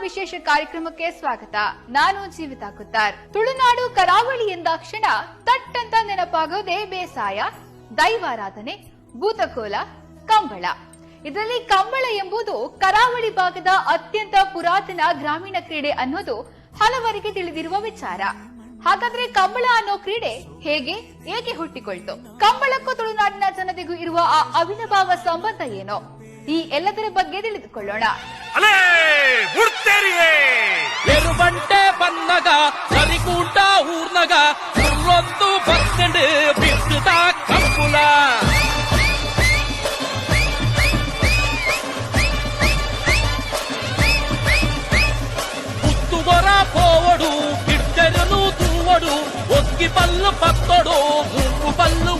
ವಿಶೇಷ ಕಾರ್ಯಕ್ರಮಕ್ಕೆ ಸ್ವಾಗತ. ನಾನು ಜೀವಿತಾ ಕುತ್ತಾರ್. ತುಳುನಾಡು ಕರಾವಳಿ ಎಂದಾಕ್ಷಣ ತಟ್ಟಂತ ನೆನಪಾಗೋದೇ ಬೇಸಾಯ ದೈವಾರಾಧನೆ ಭೂತಕೋಲ, ಕಂಬಳ. ಇದರಲ್ಲಿ ಕಂಬಳ ಎಂಬುದು ಕರಾವಳಿ ಭಾಗದ ಅತ್ಯಂತ ಪುರಾತನ ಗ್ರಾಮೀಣ ಕ್ರೀಡೆ ಅನ್ನೋದು ಹಲವರಿಗೆ ತಿಳಿದಿರುವ ವಿಚಾರ. ಹಾಗಾದ್ರೆ ಕಂಬಳ ಅನ್ನೋ ಕ್ರೀಡೆ ಹೇಗೆ, ಏಕೆ ಹುಟ್ಟಿಕೊಳ್ತು? ಕಂಬಳಕ್ಕೂ ತುಳುನಾಡಿನ ಜನತೆಗೂ ಇರುವ ಆ ಅವಿನಭಾವ ಸಂಬಂಧ ಏನೋ? ಈ ಎಲ್ಲದರ ಬಗ್ಗೆ ತಿಳಿದುಕೊಳ್ಳೋಣ. ఊర్నగా రొద్దు పచ్చండి ಬಿದ್ದ ಕಂಪುಲ పుత్తుదొర పోవడు బిడ్డరును తూవడు ఒక్కి పళ్ళు పత్తడు ముక్కు పళ్ళు